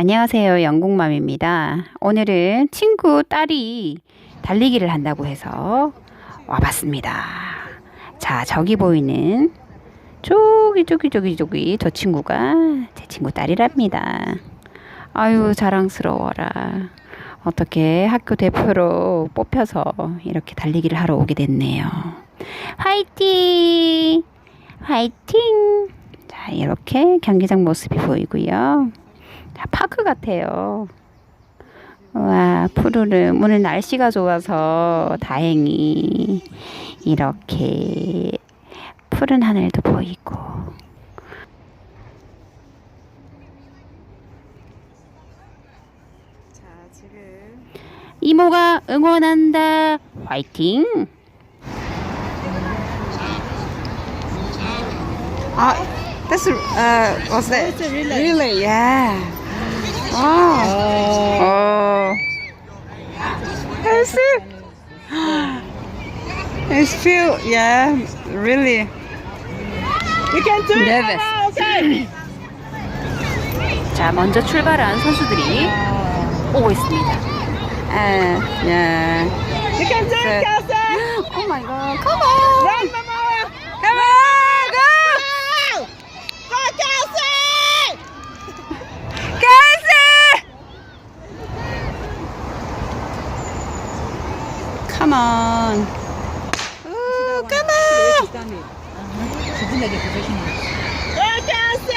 안녕하세요. 영국맘입니다. 오늘은 친구 딸이 달리기를 한다고 해서 와봤습니다. 자, 저기 보이는 저기 저기 저기 저기 저 친구가 제 친구 딸이랍니다. 아유 자랑스러워라. 어떻게 학교 대표로 뽑혀서 이렇게 달리기를 하러 오게 됐네요. 화이팅! 화이팅! 자, 이렇게 경기장 모습이 보이고요. 자, 파크 같아요. 와, 푸르름. 오늘 날씨가 좋아서 다행히 이렇게 푸른 하늘도 보이고. 자, 지금 이모가 응원한다. 화이팅! 아, that's uh, what's that? Relay. Really? Yeah. Oh. Oh. I see. It's feel yeah, really You can do it. nervous. Mama, okay. 자, 먼저 출발한 선수들이 오고 있습니다. 아, yeah. You can do 네. it, Kelsey. Oh my god, come on! Run, Mama. Come on. Ooh, come on! Go, Kelsey.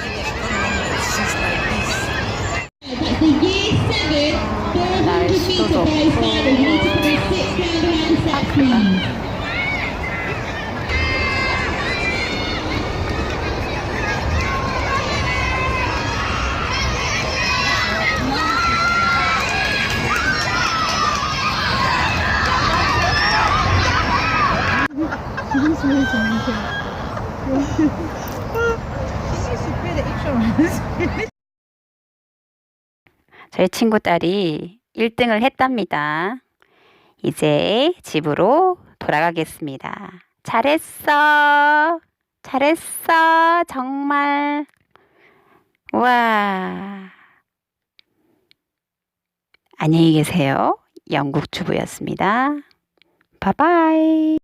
Go, 날씨도 좋고 파크가 저희 친구 딸이 1등을 했답니다. 이제 집으로 돌아가겠습니다. 잘했어. 잘했어. 정말. 와. 안녕히 계세요. 영국 주부였습니다. 바이바이.